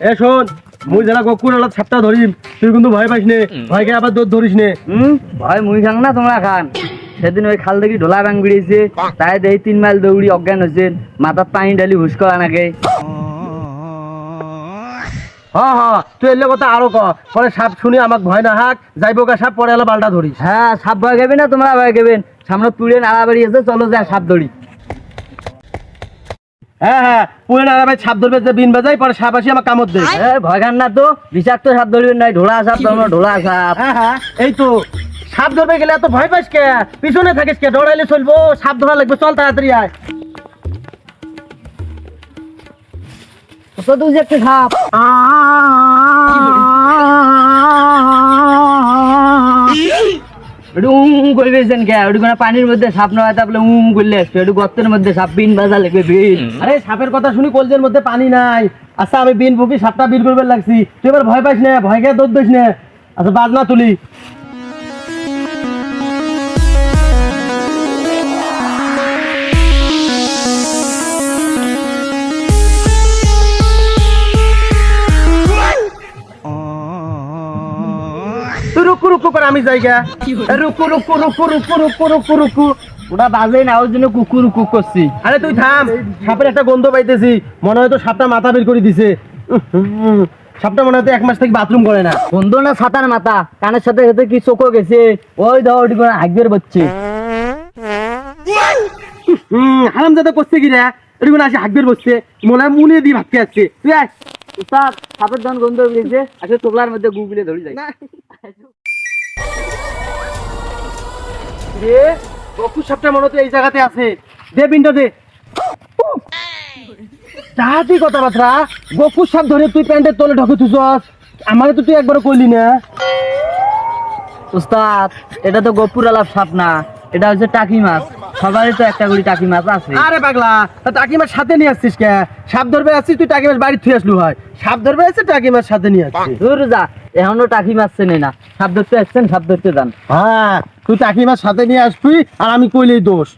এ শোন মুই যারা গকুর আলাদা ছাপটা ধরিম তুই কিন্তু ভয় পাইস নে? ভয়কে আবার দৌড় ধরিস নে? হুম ভয় মুই খাং না তোমরা খান। সেদিন ওই খাল দেখি ঢোলা ব্যাং বেরিয়েছে তাই দেখি তিন মাইল দৌড়ি অজ্ঞান হচ্ছে মাথার পানি ঢালি হুস করা নাকি। হ্যাঁ হ্যাঁ তুই এলে কথা আরও ক। পরে সাপ শুনি আমাক ভয় না হাক যাইবো কা সাপ পরে এলা বালটা ধরিস হ্যাঁ সাপ ভয় খাবি না তোমরা ভয় খাবেন সামনে তুলে নাড়া বেরিয়েছে চলো যা সাপ দড়ি হ্যাঁ হ্যাঁ পুরে না ভাই সাপ ধরবে যে বিন বাজাই পরে সাপ আসি আমার কামড় দে ভয় খান না তো বিষাক্ত সাপ ধরবেন নাই ঢোলা সাপ ধরবো ঢোলা সাপ। হ্যাঁ হ্যাঁ এই তো সাপ ধরবে গেলে এত ভয় পাইস কে? পিছনে থাকিস কে? দৌড়াইলে চলবো সাপ ধরা লাগবে চল তাড়াতাড়ি আয়। তো তুই যে একটা সাপ। একটু উম করবেছেন কে একটু কোনো পানির মধ্যে সাপ নয় তারপরে উম করলে আসবে। একটু গর্তের মধ্যে সাপ বিন বাজা লাগবে বিন। আরে সাপের কথা শুনি কলজের মধ্যে পানি নাই। আচ্ছা আমি বিন বুকি সাপটা বিন করবে লাগছি। তুই এবার ভয় পাইস না ভয় খেয়ে দৌড় দিস না। আচ্ছা বাজনা তুলি। তুই রুকু রুকু করে আমি জায়গা রুকু রুকু রুকু রুকু রুকু রুকু রুকু। ওটা বাজে না ওর জন্য কুকুর কুক করছি। আরে তুই থাম সাপের একটা গন্ধ পাইতেছি। মনে হয় তো সাপটা মাথা বের করে দিছে। সাপটা মনে হয় এক মাস থেকে বাথরুম করে না। বন্ধু না সাতার মাথা কানের সাথে সাথে কি চোখও গেছে। ওই ধর ওটি বচ্ছে হম হারাম যাতে করছে কি রে? এরকম আসে হাকবের বসছে। মনে হয় মুনে দিয়ে ভাবতে আসছে। তুই আয়। সাপের ধান গন্ধ বেরিয়েছে আসলে টোপলার মধ্যে গুগলে ধরে যায়। রে বকু সাপটা মনে এই জায়গাতে আছে। দে দে। তাহাতি কথাবার্তা বকু সাপ ধরে তুই প্যান্টের তলে ঢকে তুছস আমারে তো তুই একবার কইলি না। উস্তাদ এটা তো গোপুর আলাপ সাপ না, এটা হচ্ছে টাকি মাছ। সবারই তো একটা করে টাকি মাছ আছে। আরে পাগলা তা টাকিমার সাথে নিয়ে আসছিস কে? সাপ ধরবে আসছিস তুই টাকিমার বাড়ি থুয়ে আসলু হয়। সাপ ধরবে আসছে টাকিমার সাথে নিয়ে আসছিস দূর যা এখনও টাকি মাছ চেনে না। সাপ ধরতে আসছেন সাপ ধরতে যান। হ্যাঁ তুই টাকিমার সাথে নিয়ে আসবি আর আমি কইলেই দোষ।